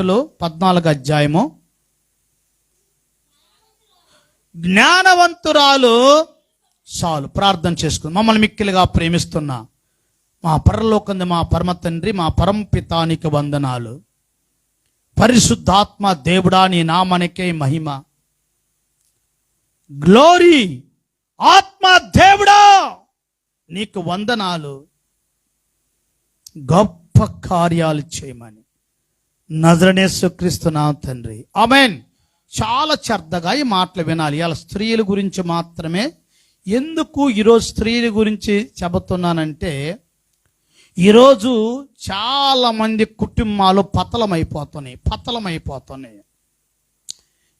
మాటలు పద్నాలుగు అధ్యాయము. జ్ఞానవంతురాలు చాలు ప్రార్థన చేసుకుంది. మమ్మల్ని మిక్కిలిగా ప్రేమిస్తున్నా మా పరలోకంది మా పరమ తండ్రి మా పరంపితానికి వందనాలు. పరిశుద్ధాత్మ దేవుడా నీ నామనికే మహిమ. గ్లోరీ ఆత్మ దేవుడా నీకు వందనాలు. గొప్ప కార్యాలు చేయమని. నజరనేసు క్రీస్తు నా తండ్రి. ఆమెన్. చాలా శ్రద్ధగా ఈ మాటలు వినాలి. ఇలా స్త్రీల గురించి మాత్రమే ఎందుకు ఈరోజు స్త్రీల గురించి చెబుతున్నానంటే ఈరోజు చాలామంది కుటుంబాలు పతలమైపోతున్నాయి పతలమైపోతున్నాయి.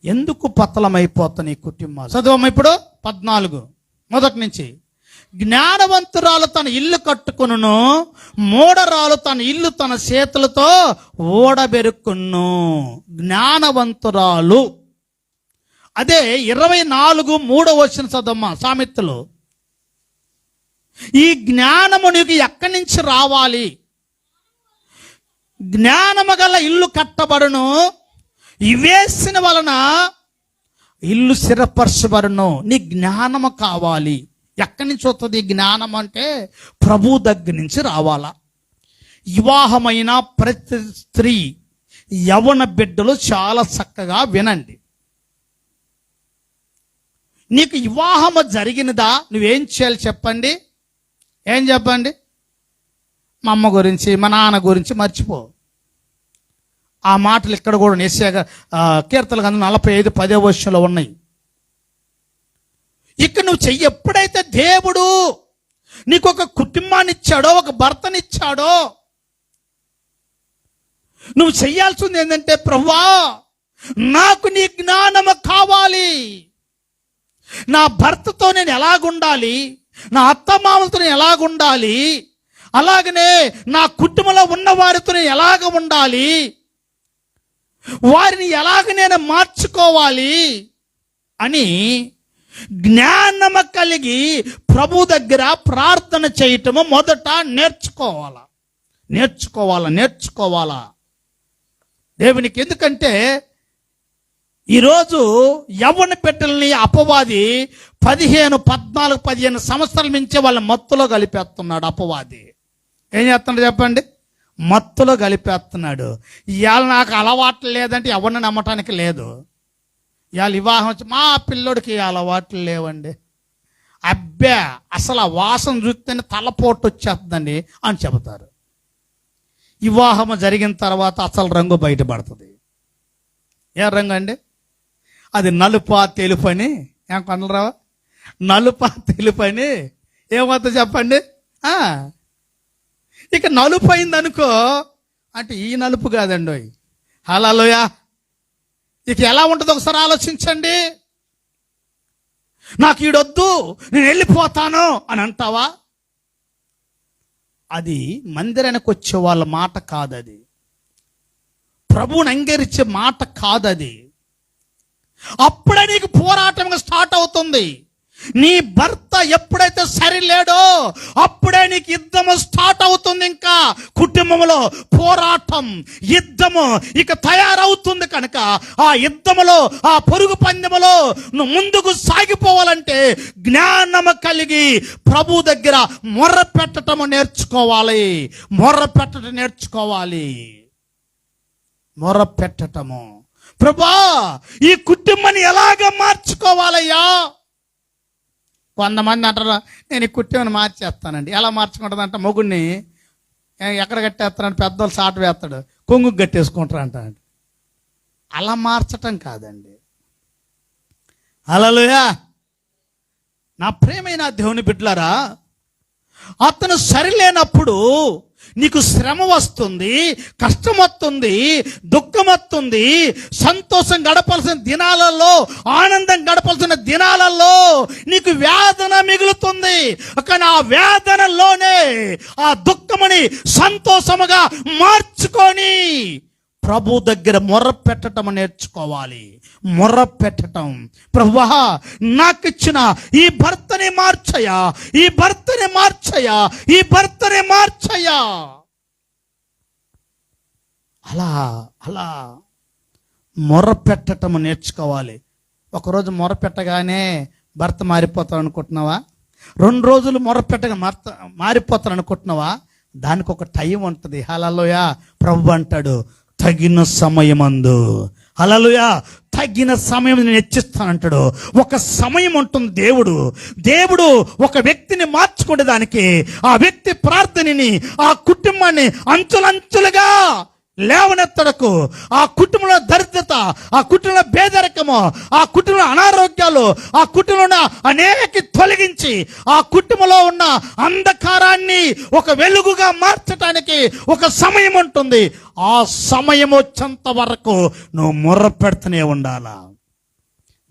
ఎందుకు పతలమైపోతున్నాయి కుటుంబాలు? చదువు ఇప్పుడు పద్నాలుగు. మొదటి నుంచి జ్ఞానవంతురాలు తన ఇల్లు కట్టుకును మూడరాలు తన ఇల్లు తన చేతులతో ఓడబెరుకును జ్ఞానవంతురాలు. అదే ఇరవై నాలుగు మూడో వచ్చిన చదమ్మ సామెతలు. ఈ జ్ఞానము నీకు ఎక్కడి నుంచి రావాలి? జ్ఞానము గల ఇల్లు కట్టబడును ఇవేసిన వలన ఇల్లు స్థిరపరచబడును. నీ జ్ఞానము కావాలి. ఎక్కడి నుంచి వస్తుంది జ్ఞానం అంటే ప్రభు దగ్గర నుంచి రావాలా? వివాహమైన ప్రతి స్త్రీ యవన బిడ్డలు చాలా చక్కగా వినండి. నీకు వివాహము జరిగినదా? నువ్వేం చేయాలి చెప్పండి. ఏం చెప్పండి? మా అమ్మ గురించి మా నాన్న గురించి మర్చిపో. ఆ మాటలు ఇక్కడ కూడా నేసే కీర్తనలు కానీ నలభై ఐదు పదే వర్షంలో ఉన్నాయి. ఇక నువ్వు చెయ్యి. ఎప్పుడైతే దేవుడు నీకు ఒక కుటుంబాన్ని ఇచ్చాడో ఒక భర్తనిచ్చాడో నువ్వు చెయ్యాల్సింది ఏంటంటే ప్రవ్వా నాకు నీ జ్ఞానము కావాలి. నా భర్తతో నేను ఎలాగుండాలి? నా అత్తమామలతో నేను ఎలాగుండాలి? అలాగనే నా కుటుంబంలో ఉన్న వారితో నేను ఎలాగ ఉండాలి? వారిని ఎలాగ నేను మార్చుకోవాలి? అని జ్ఞానము కలిగి ప్రభు దగ్గర ప్రార్థన చేయటము మొదట నేర్చుకోవాలా? నేర్చుకోవాలా? నేర్చుకోవాలా? దేవునికి ఎందుకంటే ఈరోజు యవ్వన బిడ్డల్ని అపవాది పదిహేను పద్నాలుగు పదిహేను సంవత్సరాల నుంచి వాళ్ళ మత్తులో కలిపేస్తున్నాడు అపవాది. ఏం చేస్తున్నాడు చెప్పండి? మత్తులో కలిపేస్తున్నాడు. ఇవాళ నాకు అలవాట్లు లేదంటే ఎవరిని నమ్మటానికి లేదు. ఇవాళ వివాహం వచ్చి మా పిల్లోడికి అలవాట్లు లేవండి. అబ్బే అసలు ఆ వాసన చూస్తేనే తలపోటు వచ్చేస్తుందండి అని చెబుతారు. వివాహం జరిగిన తర్వాత అసలు రంగు బయటపడుతుంది. ఏ రంగు అండి? అది నలుపా తెలుపు అని. ఏం కొనరావా నలుపా తెలుపు అని. ఏమవుతుంది చెప్పండి? ఇక నలుపు అయింది అనుకో అంటే ఈ నలుపు కాదండి హలోయా ఇక ఎలా ఉంటుందో ఒకసారి ఆలోచించండి. నాకు ఈడొద్దు నేను వెళ్ళిపోతాను అని అంటావా? అది మందిరానికి వచ్చే వాళ్ళ మాట కాదది. ప్రభువుని అంగీకరించే మాట కాదది. అప్పుడే నీకు పోరాటం స్టార్ట్ అవుతుంది. నీ భర్త ఎప్పుడైతే సరిలేడో అప్పుడే నీకు యుద్ధము స్టార్ట్ అవుతుంది ఇంకా. కుటుంబంలో పోరాటం యుద్ధము ఇక తయారవుతుంది కనుక ఆ యుద్ధములో ఆ పొరుగు పందెములో నువ్వు ముందుకు సాగిపోవాలంటే జ్ఞానము కలిగి ప్రభు దగ్గర మొర్ర పెట్టటము నేర్చుకోవాలి. మొర్ర పెట్టడం నేర్చుకోవాలి. మొర్ర పెట్టటము. ప్రభా ఈ కుటుంబాన్ని ఎలాగ మార్చుకోవాలయ్యా? కొంతమంది అంటారు నేను ఈ కుటుంబాన్ని మార్చేస్తానండి. ఎలా మార్చుకుంటుందంట మొగుడిని ఎక్కడ కట్టేస్తారంటే? పెద్దోళ్ళు సాటు వేస్తాడు కొంగు కట్టేసుకుంటారు అంట అలా మార్చటం కాదండి. అలలుయా నా ప్రేమైన దేవుని బిడ్డలారా అతను సరిలేనప్పుడు నీకు శ్రమ వస్తుంది కష్టం వస్తుంది దుఃఖం వస్తుంది సంతోషం గడపాల్సిన దినాలలో ఆనందం గడపాల్సిన దినాలలో నీకు వేదన మిగులుతుంది. కానీ ఆ వేదనలోనే ఆ దుఃఖముని సంతోషముగా మార్చుకొని ప్రభు దగ్గర మొర్ర పెట్టటం నేర్చుకోవాలి. మొర్ర పెట్టటం. ప్రభువా నాకు ఇచ్చిన ఈ భర్తని మార్చయా ఈ భర్తని మార్చయా ఈ భర్తని మార్చయా అలా అలా మొర్ర పెట్టటం నేర్చుకోవాలి. ఒకరోజు మొర పెట్టగానే భర్త మారిపోతాడు అనుకుంటున్నావా రెండు రోజులు మొర పెట్టగా భర్త మారిపోతాడు అనుకుంటున్నావా దానికి ఒక టైం ఉంటుంది. హలలోయా ప్రభు అంటాడు తగిన సమయమందు. అలలుయా తగిన సమయం నేను హెచ్చిస్తానంటాడు. ఒక సమయం ఉంటుంది దేవుడు. దేవుడు ఒక వ్యక్తిని మార్చుకునే దానికి ఆ వ్యక్తి ప్రార్థనని ఆ కుటుంబాన్ని అంచులంచులుగా లేవనెత్తడకు ఆ కుటుంబంలో దరిద్రత ఆ కుటుంబంలో పేదరికము ఆ కుటుంబంలో అనారోగ్యాలు ఆ కుటుంబంలో అనేక తొలగించి ఆ కుటుంబంలో ఉన్న అంధకారాన్ని ఒక వెలుగుగా మార్చడానికి ఒక సమయం ఉంటుంది. ఆ సమయం వచ్చేంత వరకు నువ్వు మొర్ర పెడుతూనే ఉండాలా?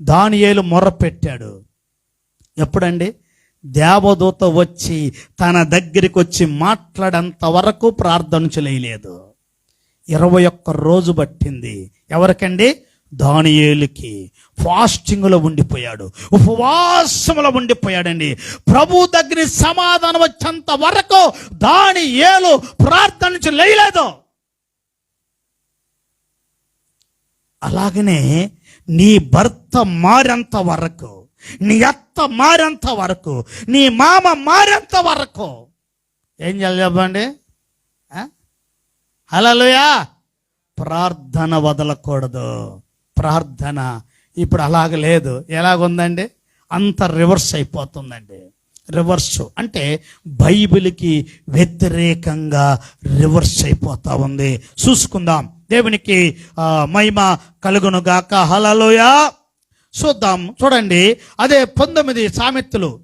దానియేలు మొర్ర పెట్టాడు ఎప్పుడండి? దేవదూత వచ్చి తన దగ్గరికి వచ్చి మాట్లాడేంత వరకు ప్రార్థన చేయలేదు. ఇరవై ఒక్క రోజు పట్టింది. ఎవరికండి? దానియేలుకి. ఫాస్టింగ్లో ఉండిపోయాడు. ఉపవాసములో ఉండిపోయాడండి. ప్రభు దగ్గర సమాధానం వచ్చేంత వరకు దాని ఏలు ప్రార్థన నుంచి లేయలేదు. అలాగనే నీ భర్త మారేంత వరకు నీ అత్త మారేంత వరకు నీ మామ మారేంత వరకు ఏం చేయాలి చెప్పండి? హల్లెలూయా. ప్రార్థన వదలకూడదు. ప్రార్థన ఇప్పుడు అలాగ లేదు. ఎలాగుందండి? అంత రివర్స్ అయిపోతుందండి. రివర్స్ అంటే బైబిల్కి వ్యతిరేకంగా రివర్స్ అయిపోతా ఉంది. చూసుకుందాం. దేవునికి మహిమ కలుగును గాక. హలలోయా చూద్దాం. చూడండి. అదే పంతొమ్మిది సామెతలు.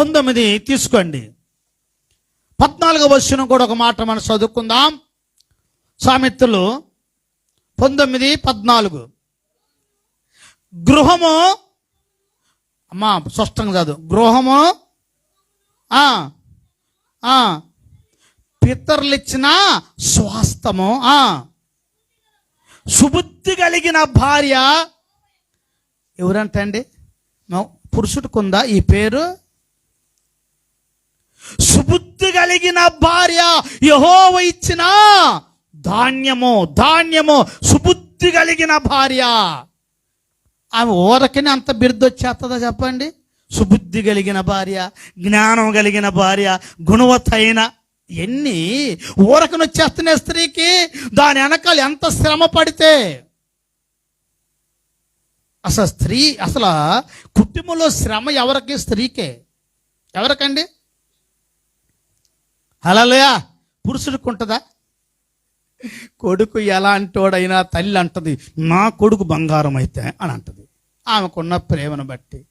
పంతొమ్మిది తీసుకోండి. పద్నాలుగో వచనం కూడా ఒక మాట మనం చదువుకుందాం. సామెతలు పంతొమ్మిది పద్నాలుగు. గృహము అమ్మా స్పష్టంగా చదువు. గృహము ఆ, ఇచ్చిన పితరులిచ్చిన స్వాస్థము సుబుద్ధి కలిగిన భార్య ఎవరంటే అండి పురుషుడికి ఉందా? ఈ పేరు సుబుద్ధి కలిగిన భార్య యహోవ ఇచ్చిన ధాన్యము ధాన్యము సుబుద్ధి కలిగిన భార్య. ఆమె ఊరకనే అంత బిరుదు వచ్చేస్తుందా చెప్పండి? సుబుద్ధి కలిగిన భార్య జ్ఞానం కలిగిన భార్య గుణవతైన ఎన్ని ఊరకను స్త్రీకి? దాని వెనకాల ఎంత శ్రమ పడితే? అసలు స్త్రీ అసలు కుటుంబంలో శ్రమ ఎవరికి? స్త్రీకే. ఎవరికండి? హలలోయా పురుషుడికి ఉంటుందా? కొడుకు ఎలాంటోడైనా తల్లి అంటది నా కొడుకు బంగారం అయితే అని అంటది. ఆమెకున్న ప్రేమను బట్టి.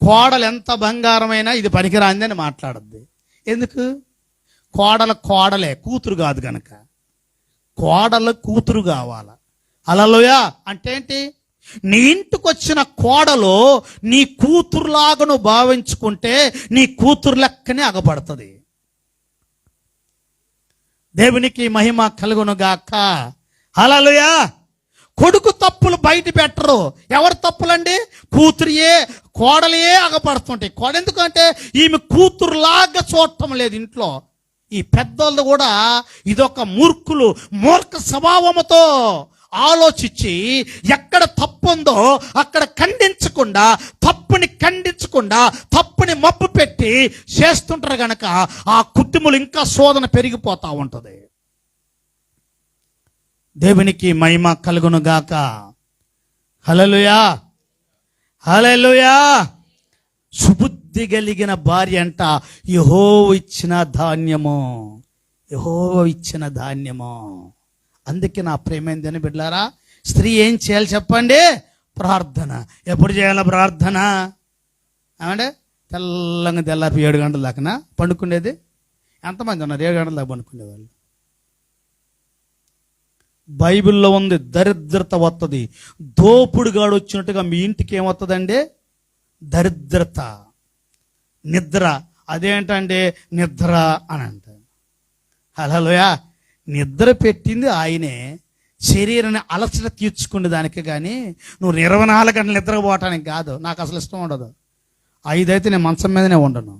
కోడలు ఎంత బంగారమైనా ఇది పనికిరాంది అని మాట్లాడద్ది. ఎందుకు? కోడల కోడలే కూతురు కాదు గనక. కోడలు కూతురు కావాల? అలలోయా అంటే ఏంటి? నీ ఇంటికి వచ్చిన కోడలో నీ కూతురులాగను భావించుకుంటే నీ కూతురు లెక్కనే అగపడుతుంది. దేవునికి మహిమ కలుగునుగాక. హలలుయా కొడుకు తప్పులు బయట పెట్టరు. ఎవరు తప్పులండి? కూతురియే కోడలే అగపడుతుంటాయి కోడ ఎందుకంటే ఈమె కూతురులాగా చూడటం లేదు ఇంట్లో. ఈ పెద్దోళ్ళు కూడా ఇదొక మూర్ఖులు మూర్ఖ స్వభావముతో ఆలోచించి ఎక్కడ తప్పు ఉందో అక్కడ ఖండించకుండా తప్పుని ఖండించకుండా తప్పుని మప్పు పెట్టి చేస్తుంటారు గనక ఆ కుటుంబం ఇంకా శోధన పెరిగిపోతూ ఉంటుంది. దేవునికి మహిమ కలుగునుగాక. హలలుయా హలలుయా సుబుద్ధి కలిగిన భార్య అంట యహో ఇచ్చిన ధాన్యము. యహో ఇచ్చిన ధాన్యము. అందుకే నా ప్రేమైందని బిడ్డారా స్త్రీ ఏం చేయాలి చెప్పండి? ప్రార్థన. ఎప్పుడు చేయాలి ప్రార్థన? ఏమంటే తెల్లంగా తెల్లారి ఏడు గంటల దాకా పండుకునేది? ఎంతమంది ఉన్నారు? ఏడు గంటల దాకా పండుకునేవాళ్ళు? బైబిల్లో ఉంది దరిద్రత వస్తుంది దోపుడుగాడు వచ్చినట్టుగా మీ ఇంటికి ఏమవుతుందండి దరిద్రత. నిద్ర. అదేంటండి? నిద్ర అని అంటారు. హలోయా నిద్ర పెట్టింది ఆయనే. శరీరాన్ని అలసట తీర్చుకునే దానికి కానీ నువ్వు ఇరవై నాలుగు గంటలు నిద్రపోవటానికి కాదు నాకు అసలు ఇష్టం ఉండదు. ఐదైతే నేను మంచం మీదనే ఉండను.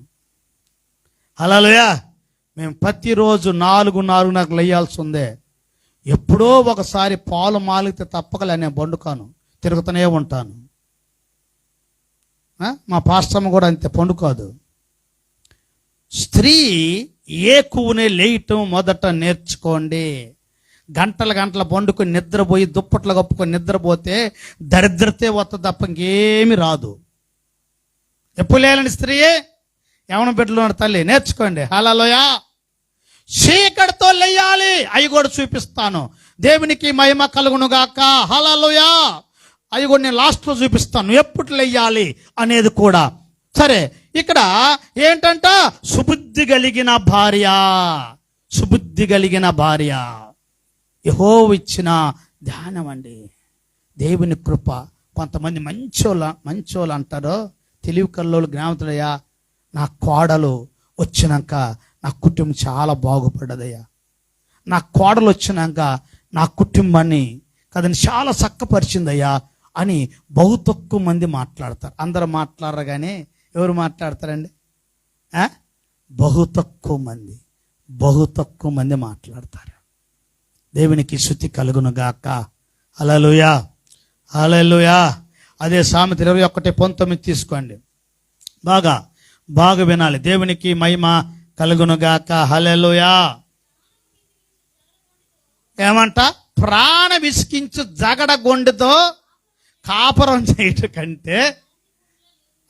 హలోయా మేము ప్రతిరోజు నాలుగు నాలుగు నాకు లేయాల్సి ఉందే ఎప్పుడో ఒకసారి పాలు మాలిగితే తప్పకలే నేను పండుకాను తిరుగుతూనే ఉంటాను. మా పాస్టమ్మ కూడా అంతే పండుకోదు. స్త్రీ ఏ కువునే లేయటం మొదట నేర్చుకోండి. గంటల గంటల పండుకొని నిద్రపోయి దుప్పట్లు కప్పుకొని నిద్రపోతే దరిద్రతే వస్తుంది తప్ప ఇంకేమి రాదు. ఎప్పుడు లేని స్త్రీయే యవన బిడ్డలు తల్లి? నేర్చుకోండి. హలలోయా చీకటితో లేయాలి. అవి కూడా చూపిస్తాను. దేవునికి మహిమ కలుగును హలలోయా అవి కూడా నేను లాస్ట్లో చూపిస్తాను. ఎప్పుడు లేయాలి అనేది కూడా. సరే ఇక్కడ ఏంటంట? సుబుద్ధి కలిగిన భార్య. సుబుద్ధి కలిగిన భార్య. యహో ఇచ్చిన ధ్యానం అండి. దేవుని కృప. కొంతమంది మంచోళ్ళ మంచోళ్ళు అంటారు. తెలివి కల్లోలు జ్ఞాపతులయ్యా నా కోడలు వచ్చినాక నా కుటుంబం చాలా బాగుపడ్డదయ్యా. నా కోడలు వచ్చినాక నా కుటుంబాన్ని కదని చాలా చక్కపరిచిందయ్యా అని బహు తక్కువ మంది మాట్లాడతారు. అందరు మాట్లాడరు కానీ ఎవరు మాట్లాడతారండి? బహు తక్కువ మంది. బహు తక్కువ మంది మాట్లాడతారు. దేవునికి శుద్ధి కలుగును గాక అలలుయా అలలుయా అదే సామెత ఇరవై ఒకటి పంతొమ్మిది తీసుకోండి. బాగా బాగా వినాలి. దేవునికి మహిమ కలుగును గాక హలెలుయా ఏమంట? ప్రాణ విసికించు జగడ గొండుతో కాపురం చేయటం కంటే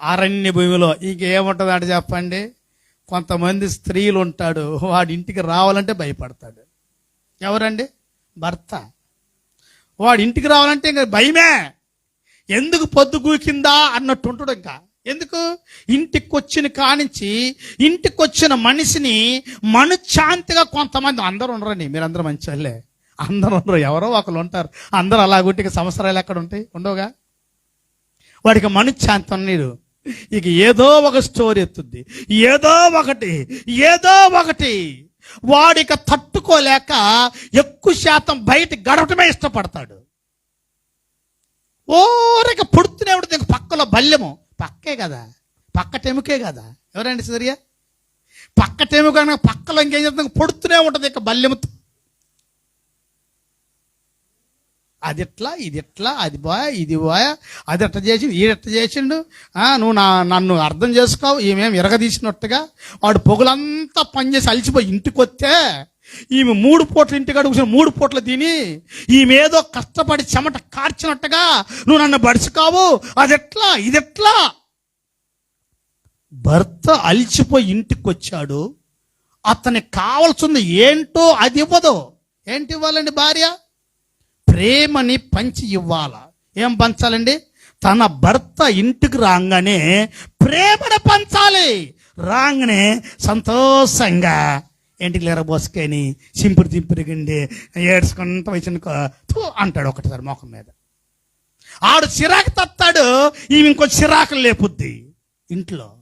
అరణ్య భూమిలో ఇంకేముంటుంది అంటే చెప్పండి? కొంతమంది స్త్రీలు ఉంటాడు వాడి ఇంటికి రావాలంటే భయపడతాడు. ఎవరండి? భర్త. వాడి ఇంటికి రావాలంటే ఇంకా భయమే. ఎందుకు పొద్దు కూకిందా అన్నట్టు ఉంటాడు ఇంకా. ఎందుకు? ఇంటికి వచ్చిన కానించి ఇంటికి వచ్చిన మనిషిని మనశ్శాంతిగా కొంతమంది అందరూ ఉండరండి. మీరందరూ మంచి అందరూ ఉండరు. ఎవరో ఒకరు ఉంటారు. అందరూ అలాగుంటే ఇక సంవత్సరాలు ఎక్కడ ఉంటాయి? ఉండవుగా? వాడికి మనశ్శాంతి నీరు ఇక ఏదో ఒక స్టోరీ ఎత్తుంది ఏదో ఒకటి ఏదో ఒకటి. వాడిక తట్టుకోలేక ఎక్కువ శాతం బయట గడవటమే ఇష్టపడతాడు. ఓరక పుడుతూనే ఉంటుంది ఇంక పక్కలో బల్యము పక్కే కదా. పక్క టెముకే కదా. ఎవరండి సరియా పక్క టెముక పక్కలో ఇంకేం చేస్తుంది? పొడుతూనే ఉంటుంది ఇక బల్యముతో అది ఎట్లా ఇది ఎట్లా అది బాయ్ ఇది బాయ్ అది ఎట్ట చేసిండు ఈడు ఎట్ట చేసిండు? నువ్వు నా నన్ను అర్థం చేసుకోవు ఈమెం ఇరగదీసినట్టుగా వాడు పొగులంతా పనిచేసి అలిసిపోయి ఇంటికి వస్తే ఈమె మూడు పూట్ల ఇంటికాడ అడుగుసిన మూడు పూట్ల తిని ఈమెదో కష్టపడి చెమట కార్చినట్టుగా నువ్వు నన్ను బడుచుకావు అది ఎట్లా ఇది ఎట్లా భర్త అలిచిపోయి ఇంటికి వచ్చాడు అతనికి కావాల్సింది ఏంటో అది ఇవ్వదు. ఏంటి ఇవ్వాలండి భార్య? ప్రేమని పంచి ఇవ్వాల. ఏం పంచాలండి? తన భర్త ఇంటికి రాగానే ప్రేమను పంచాలి. రాగానే సంతోషంగా ఇంటికి లేరబోసుకొని సింపురు దింపురిగిండి ఏడ్చుకుంటూ తూ అంటాడు ఒకటిసారి మొఖం మీద. ఆడు చిరాకు తత్తాడు ఈమె ఇంకో చిరాకు లేపుద్ది. ఇంట్లో.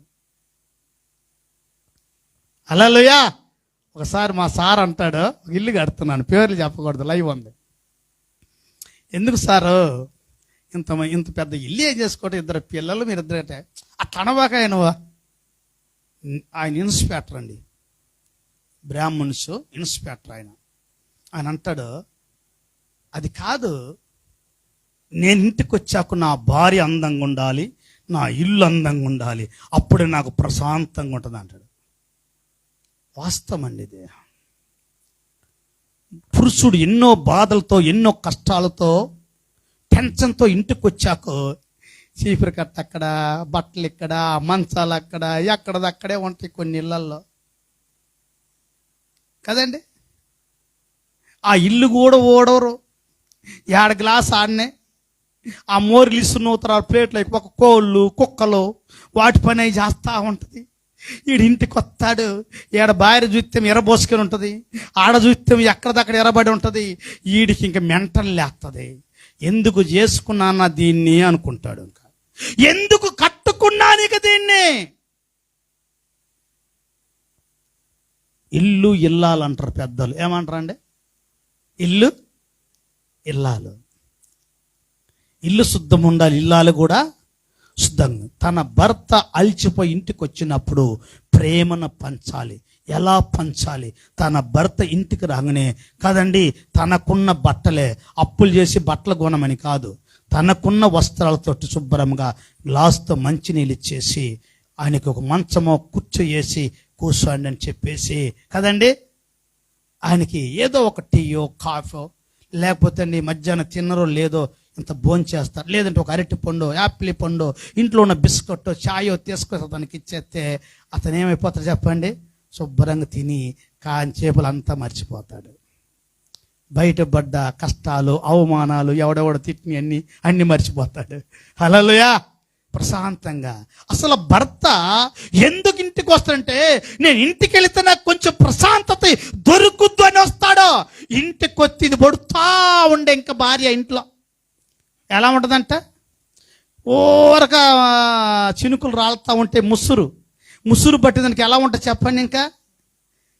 అలలుయా! ఒకసారి మా సార్ అంటాడు ఇల్లు కడుతున్నాను పేర్లు చెప్పకూడదు లైవ్ ఉంది. ఎందుకు సారు? ఇంత ఇంత పెద్ద ఇల్లు ఏం చేసుకోవటం? ఇద్దరు పిల్లలు మీరు ఇద్దరంటే అట్లా అనవాక ఆయనవా? ఆయన ఇన్స్పెక్టర్ అండి. బ్రాహ్మణ్స్ ఇన్స్పెక్టర్ ఆయన. ఆయన అంటాడు అది కాదు నేను ఇంటికి వచ్చాక నా భార్య అందంగా ఉండాలి నా ఇల్లు అందంగా ఉండాలి అప్పుడే నాకు ప్రశాంతంగా ఉంటుంది అంటాడు. వాస్తవం అండి ఇది. పురుషుడు ఎన్నో బాధలతో ఎన్నో కష్టాలతో టెన్షన్తో ఇంటికి వచ్చాక చీపురు కట్ట అక్కడ బట్టలు ఇక్కడ మంచాలు అక్కడ ఎక్కడది అక్కడే ఉంటాయి కొన్ని ఇళ్ళల్లో కదండి? ఆ ఇల్లు కూడా ఓడవరు. ఏడు గ్లాస్ ఆడనే. ఆ మోర్లు ఇస్తున్న ఉత్తరాలు ప్లేట్లు ఒక కోళ్ళు కుక్కలు వాటి పని చేస్తూ ఉంటుంది. ఈడు ఇంటికి వస్తాడు. ఈడ భార్య చూస్తే ఎరబోసుకొని ఉంటుంది. ఆడ చూస్తే ఎక్కడదక్కడ ఎరబడి ఉంటుంది. ఈడికి ఇంక మెంటల్ లేస్తుంది ఎందుకు చేసుకున్నానా దీన్ని అనుకుంటాడు ఇంకా. ఎందుకు కట్టుకున్నాను ఇక దీన్ని? ఇల్లు ఇల్లాలంటారు పెద్దలు. ఏమంటారండి? ఇల్లు ఇల్లాలు. ఇల్లు శుద్ధం ఉండాలి ఇల్లాలు కూడా శుద్ధంగా తన భర్త అలిచిపోయి ఇంటికి వచ్చినప్పుడు ప్రేమను పంచాలి. ఎలా పంచాలి? తన భర్త ఇంటికి రాగానే కాదండి తనకున్న బట్టలే అప్పులు చేసి బట్టల గుణమని కాదు. తనకున్న వస్త్రాలతో శుభ్రంగా గ్లాస్తో మంచినీళ్ళు ఇచ్చేసి ఆయనకి ఒక మంచమో కుర్చీ వేసి కూర్చోండి అని చెప్పేసి కదండి ఆయనకి ఏదో ఒక టీయో కాఫో లేకపోతే మధ్యాహ్నం తిన్నరో లేదో అంత భోంచేస్తారు లేదంటే ఒక అరటి పండు యాపిల్ పండు ఇంట్లో ఉన్న బిస్కెట్ చాయో తీసుకొని అతనికి ఇచ్చేస్తే అతను ఏమైపోతాడు చెప్పండి? శుభ్రంగా తిని కాంచేపులు అంతా మర్చిపోతాడు. బయటపడ్డ కష్టాలు అవమానాలు ఎవడెవడ తిట్టిని అన్ని అన్ని మర్చిపోతాడు. హలోయా ప్రశాంతంగా. అసలు భర్త ఎందుకు ఇంటికి వస్తాడంటే నేను ఇంటికి వెళితే నాకు కొంచెం ప్రశాంతత దొరుకుద్దు అని వస్తాడో. ఇంటికి వచ్చి ఇది పడుతూ ఉండే ఇంకా భార్య ఇంట్లో. ఎలా ఉంటుందంట? ఓరక చినుకులు రాలుతూ ఉంటే ముసురు. ముసురు పట్టేదానికి ఎలా ఉంటుంది చెప్పండి ఇంకా?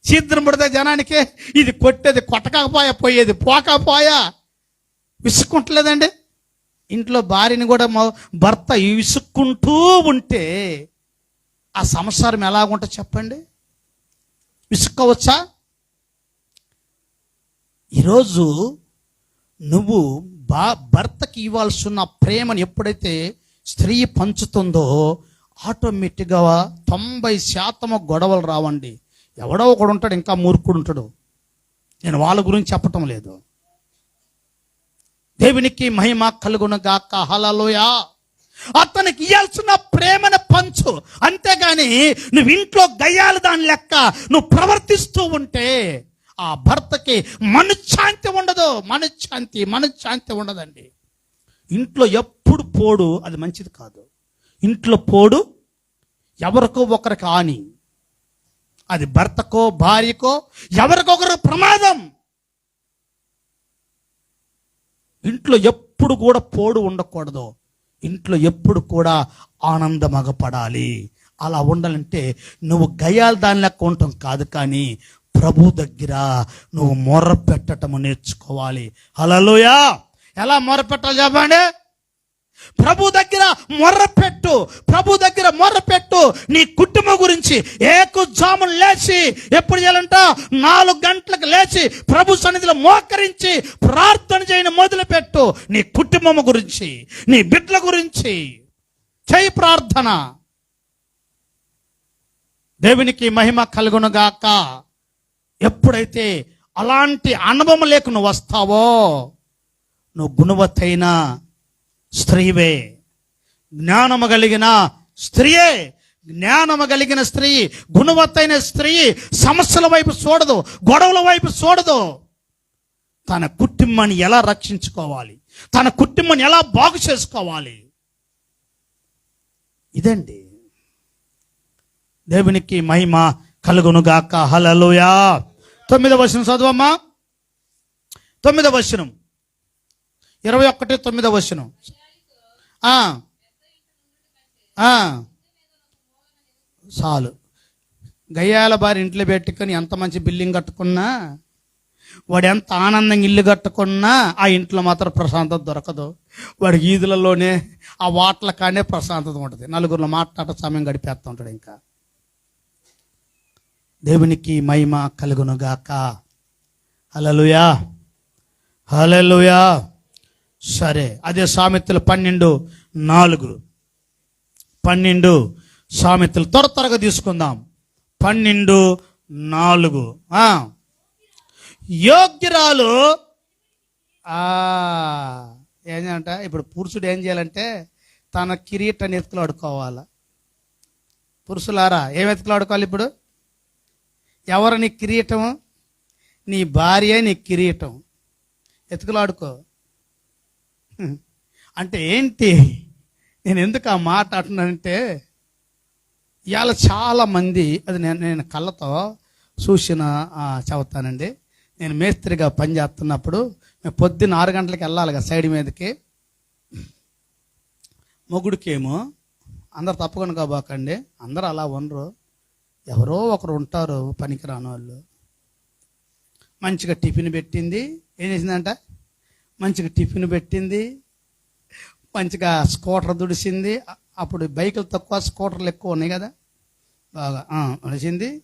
చీద్రం పడితే జనానికి ఇది కొట్టేది కొట్టకపోయా పోయేది పోకపోయా? విసుక్కుంటలేదండి? ఇంట్లో భార్యని కూడా భర్త విసుక్కుంటూ ఉంటే ఆ సంసారం ఎలాగుంటుంది చెప్పండి? విసుక్కోవచ్చా? ఈరోజు నువ్వు బా భర్తకి ఇవ్వాల్సిన ప్రేమను ఎప్పుడైతే స్త్రీ పంచుతుందో ఆటోమేటిక్గా తొంభై శాతం గొడవలు రావండి. ఎవడో ఒకడు ఉంటాడు ఇంకా మూర్ఖుడు ఉంటాడు. నేను వాళ్ళ గురించి చెప్పటం లేదు. దేవునికి మహిమ కలుగును గాక హలలోయా అతనికి ఇవ్వాల్సిన ప్రేమను పంచు. అంతేగాని నువ్వు ఇంట్లో గయ్యాలి దాని లెక్క నువ్వు ప్రవర్తిస్తూ ఉంటే ఆ భర్తకి మనశ్శాంతి ఉండదు. మనశ్శాంతి మనశ్శాంతి ఉండదండి. ఇంట్లో ఎప్పుడు పోడు అది మంచిది కాదు. ఇంట్లో పోడు ఎవరికో ఒకరికి హాని. అది భర్తకో భార్యకో ఎవరికొకరు ప్రమాదం. ఇంట్లో ఎప్పుడు కూడా పోడు ఉండకూడదు. ఇంట్లో ఎప్పుడు కూడా ఆనందమగపడాలి. అలా ఉండాలంటే నువ్వు గయాల దాని లెక్క ఉండటం కాదు కానీ ప్రభు దగ్గర నువ్వు మొర్ర పెట్టటము నేర్చుకోవాలి. అలలోయా ఎలా మొర్ర పెట్టాలి చెప్పండి? ప్రభు దగ్గర మొర్రపెట్టు ప్రభు దగ్గర మొర్రపెట్టు నీ కుటుంబం గురించి ఏకుజాములు లేచి ఎప్పుడు చేయాలంట? నాలుగు గంటలకు లేచి ప్రభు సన్నిధిలో మోకరించి ప్రార్థన చేయని మొదలుపెట్టు. నీ కుటుంబం గురించి నీ బిడ్డల గురించి చేయి ప్రార్థన. దేవునికి మహిమ కలుగునుగాక. ఎప్పుడైతే అలాంటి అనుభవం లేక నువ్వు వస్తావో నువ్వు గుణవత్తైన స్త్రీవే. జ్ఞానము కలిగిన స్త్రీయే. జ్ఞానము కలిగిన స్త్రీ గుణవత్తైన స్త్రీ సమస్యల వైపు చూడదు గొడవల వైపు చూడదు. తన కుటుంబాన్ని ఎలా రక్షించుకోవాలి? తన కుటుంబాన్ని ఎలా బాగు చేసుకోవాలి? ఇదండి. దేవునికి మహిమ కలుగునుగాక. హలలుయా తొమ్మిదవ వచనం చదవమ్మా. తొమ్మిదవ వచనం. ఇరవై ఒకటి తొమ్మిదవ వచనం. చాలు. గయ్యాల బారి ఇంట్లో పెట్టుకొని ఎంత మంచి బిల్డింగ్ కట్టుకున్నా వాడు ఎంత ఆనందంగా ఇల్లు కట్టుకున్నా ఆ ఇంట్లో మాత్రం ప్రశాంతత దొరకదు. వాడి వీధులలోనే ఆ వాటల కానే ప్రశాంతత ఉంటుంది. నలుగురిలో మాట్లాడ సమయం గడిపేస్తూ ఉంటాడు ఇంకా. దేవునికి మహిమ కలుగునుగాక. హలలుయా హలలుయా సరే అదే సామెతలు పన్నెండు నాలుగు. పన్నెండు సామెతలు త్వర త్వరగా తీసుకుందాం. పన్నెండు నాలుగు. యోగ్యురాలు ఏంటంట ఇప్పుడు పురుషుడు ఏం చేయాలంటే తన కిరీటాన్ని ఎత్తుకులాడుకోవాలి పురుషులారా ఏం ఎత్తుకులాడుకోవాలి ఇప్పుడు? ఎవరు నీ కిరీటం? నీ భార్య నీ కిరీటం. ఎతుకులాడుకో అంటే ఏంటి? నేను ఎందుకు ఆ మాట అంటున్నానంటే ఇవాళ చాలా మంది అది నేను నేను కళ్ళతో చూసిన చదువుతానండి. చెబుతానండి నేను మేస్త్రిగా పనిచేస్తున్నప్పుడు మేము పొద్దున్న ఆరు గంటలకు వెళ్ళాలి కదా సైడ్ మీదకి. మొగుడికేమో అందరు తప్పకుండా కాబోకండి. అందరూ అలా ఉండరు. ఎవరో ఒకరు ఉంటారు పనికిరాని వాళ్ళు. మంచిగా టిఫిన్ పెట్టింది. ఏం చేసిందంట? మంచిగా టిఫిన్ పెట్టింది. మంచిగా స్కూటర్ దుడిసింది. అప్పుడు బైకులు తక్కువ స్కూటర్లు ఎక్కువ ఉన్నాయి కదా? బాగా దుడిసింది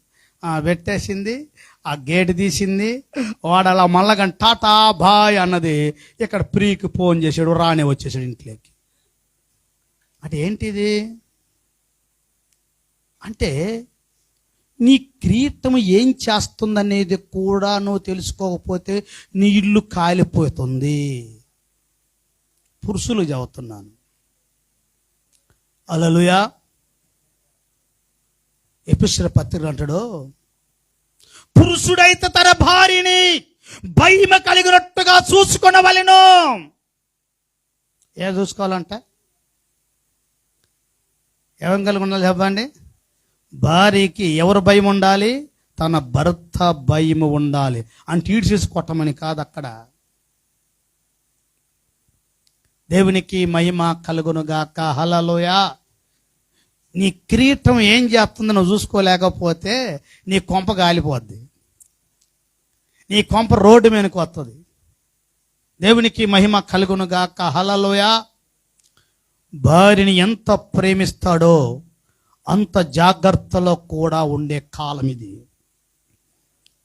పెట్టేసింది. ఆ గేట్ తీసింది. వాడు అలా మళ్ళగా టాటా బాయ్ అన్నది ఇక్కడ ప్రీకి ఫోన్ చేశాడు రానే వచ్చేసాడు ఇంట్లోకి. అంటే ఏంటిది అంటే నీ కిరీటం ఏం చేస్తుందనేది కూడా నువ్వు తెలుసుకోకపోతే నీ ఇల్లు కాలిపోతుంది. పురుషులు చదువుతున్నాను. అలలుయా. ఎపిశ్ర పత్రిక అంటాడు పురుషుడైతే తన భార్యని భయమ కలిగినట్టుగా చూసుకునవలను. ఏ చూసుకోవాలంట. ఏం కలిగి ఉండాలి చెప్పండి? భార్యకి ఎవరు భయం ఉండాలి? తన భర్త భయం ఉండాలి. అంటే ఈడు కొట్టమని కాదు అక్కడ. దేవునికి మహిమ కలుగునుగాక. హలలోయ నీ కిరీటం ఏం చేస్తుందో నువ్వు చూసుకోలేకపోతే నీ కొంప గాలిపోద్ది. నీ కొంప రోడ్డు మీదకి వస్తుంది దేవునికి మహిమ కలుగునుగాక. హలలోయ భార్యని ఎంత ప్రేమిస్తాడో అంత జాగ్రత్తలో కూడా ఉండే కాలం ఇది.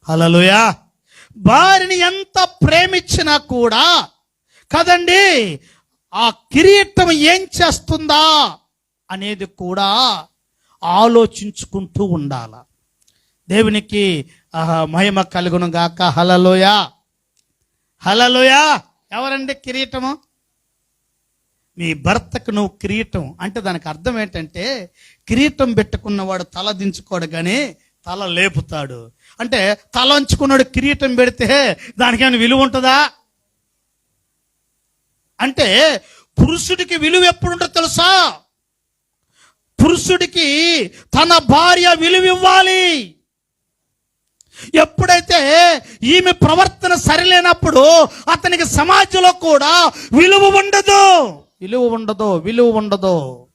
హలలుయా భార్యని ఎంత ప్రేమించినా కూడా కదండి ఆ కిరీటం ఏం చేస్తుందా అనేది కూడా ఆలోచించుకుంటూ ఉండాల. దేవునికి ఆహా, మహిమ కలుగును గాక. హలలోయ హలలోయ ఎవరండి కిరీటము? మీ భర్తకు నువ్వు కిరీటం అంటే దానికి అర్థం ఏంటంటే కిరీటం పెట్టుకున్నవాడు తల దించుకోడు కానీ తల లేపుతాడు. అంటే తల ఉంచుకున్నాడు కిరీటం పెడితే దానికి ఏమైనా విలువ ఉంటుందా? అంటే పురుషుడికి విలువ ఎప్పుడు ఉంటుందో తెలుసా? పురుషుడికి తన భార్య విలువ ఇవ్వాలి. ఎప్పుడైతే ఈమె ప్రవర్తన సరిలేనప్పుడు అతనికి సమాజంలో కూడా విలువ ఉండదు. విలువ ఉండదు విలువ ఉండదు.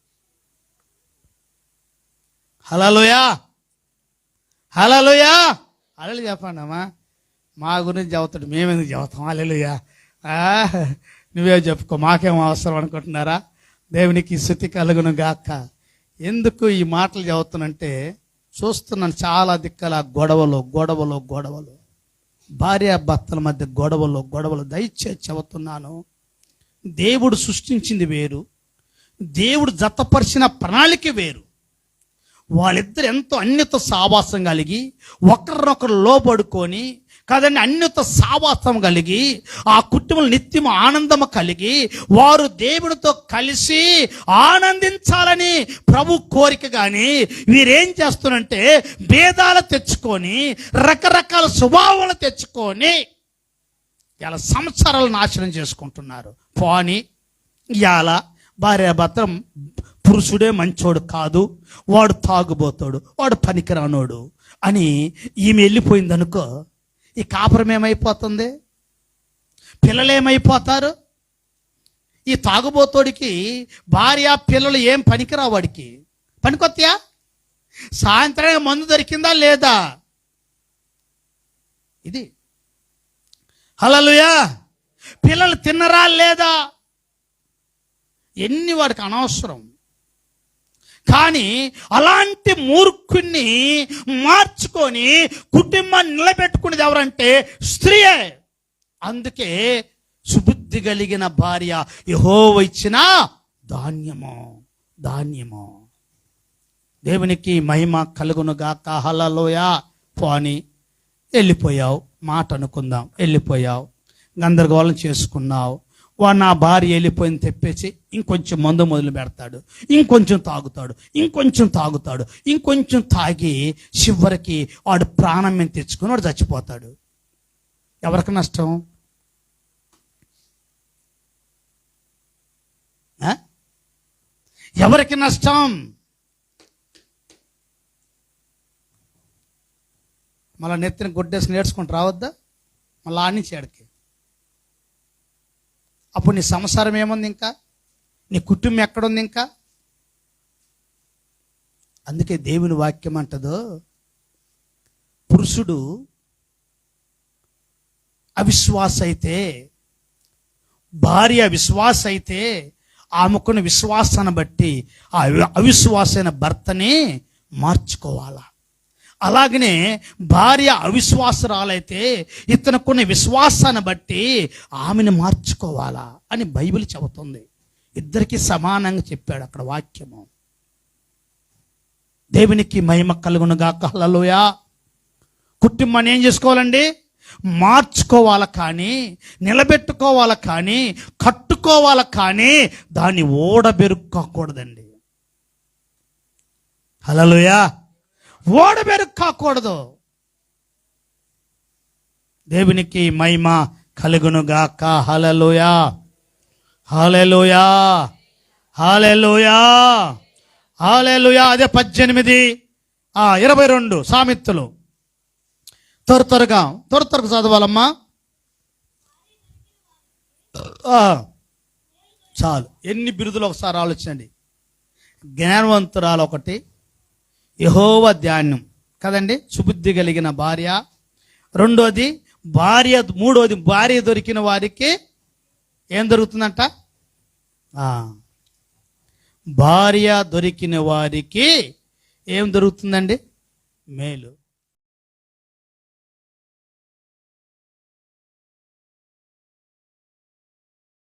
హలలోయా హలలోయా అలలు చెప్పండి అమ్మా మా గురించి చెబుతాడు మేమెందుకు చెబుతాం అలలుయా నువ్వే చెప్పుకో మాకేం అవసరం అనుకుంటున్నారా? దేవునికి శృతి కలుగును గాక. ఎందుకు ఈ మాటలు చెబుతానంటే చూస్తున్నాను చాలా దిక్కల గొడవలు గొడవలు గొడవలు. భార్య భర్తల మధ్య గొడవలు గొడవలు. దయచేసి చెబుతున్నాను దేవుడు సృష్టించింది వేరు. దేవుడు జతపరిచిన ప్రణాళిక వేరు. వాళ్ళిద్దరు ఎంతో అన్యత సావాసం కలిగి ఒకరినొకరు లోబడుకొని కదండి అన్యత సావాసం కలిగి ఆ కుటుంబం నిత్యం ఆనందము కలిగి వారు దేవుడితో కలిసి ఆనందించాలని ప్రభు కోరిక కానీ వీరేం చేస్తున్నారంటే భేదాలు తెచ్చుకొని రకరకాల స్వభావాలు తెచ్చుకొని ఇలా సంసారాలు నాశనం చేసుకుంటున్నారు. పోని ఇవాళ భార్యాభర్త పురుషుడే మంచోడు కాదు వాడు తాగుబోతాడు వాడు పనికిరానోడు అని ఈమె వెళ్ళిపోయింది అనుకో ఈ కాపురం ఏమైపోతుంది? పిల్లలేమైపోతారు? ఈ తాగుబోతోడికి భార్య పిల్లలు ఏం పనికిరావు వాడికి? పనికొత్తయా? సాయంత్రం మందు దొరికిందా లేదా? ఇది. హలలుయా పిల్లలు తిన్నరా లేదా? ఎన్ని వాడికి అనవసరం. కానీ అలాంటి మూర్ఖుణ్ణి మార్చుకొని కుటుంబాన్ని నిలబెట్టుకునేది ఎవరంటే స్త్రీయే. అందుకే సుబుద్ధి కలిగిన భార్య యహో ఇచ్చిన ధాన్యము ధాన్యము. దేవునికి మహిమ కలుగునుగాక. హలలోయ పోని వెళ్ళిపోయావు మాట అనుకుందాం వెళ్ళిపోయావు గందరగోళం చేసుకున్నావు వాడు నా భార్య వెళ్ళిపోయింది తెప్పేసి ఇంకొంచెం మందు మొదలు పెడతాడు. ఇంకొంచెం తాగుతాడు. ఇంకొంచెం తాగుతాడు. ఇంకొంచెం తాగి చివరికి వాడు ప్రాణం మీద తెచ్చుకుని వాడు చచ్చిపోతాడు. ఎవరికి నష్టం? ఎవరికి నష్టం? మళ్ళీ నెత్తిన గుడ్డేసి నేర్చుకుంటూ రావద్దా? మళ్ళీ ఆడించి ఆడికి. అప్పుడు నీ సంసారం ఏముంది ఇంకా? నీ కుటుంబం ఎక్కడుంది ఇంకా? అందుకే దేవుని వాక్యం అంటదో పురుషుడు అవిశ్వాస అయితే భార్య విశ్వాస అయితే ఆమెకున్న విశ్వాసాన్ని బట్టి ఆ అవిశ్వాసైన భర్తని మార్చుకోవాలా? అలాగనే భార్య అవిశ్వాసరాలైతే ఇతనుకున్న విశ్వాసాన్ని బట్టి ఆమెను మార్చుకోవాలా అని బైబిల్ చెబుతుంది. ఇద్దరికి సమానంగా చెప్పాడు అక్కడ వాక్యము. దేవునికి మహిమ కలుగునుగా కహలలోయా కుటుంబాన్ని ఏం చేసుకోవాలండి? మార్చుకోవాలి కానీ నిలబెట్టుకోవాలి కానీ కట్టుకోవాలి కానీ దాన్ని ఓడబెరుక్కోకూడదండి. ఓడబెరు కాకూడదు. దేవునికి మహిమ కలుగునుగాక హలలుయా హలలుయా హాలెలుయా హాలెలుయా అదే పద్దెనిమిది ఆ, ఇరవై రెండు సామెతలు. త్వర త్వరగా త్వర త్వరగా చదవాలమ్మా. చాలు. ఎన్ని బిరుదులు ఒకసారి ఆలోచించండి. జ్ఞానవంతురాలు ఒకటి యహోవ ధ్యానం. కదండి? సుబుద్ధి కలిగిన భార్య. రెండోది భార్య మూడోది భార్య దొరికిన వారికి ఏం దొరుకుతుందంట? భార్య దొరికిన వారికి ఏం దొరుకుతుందండి? మేలు.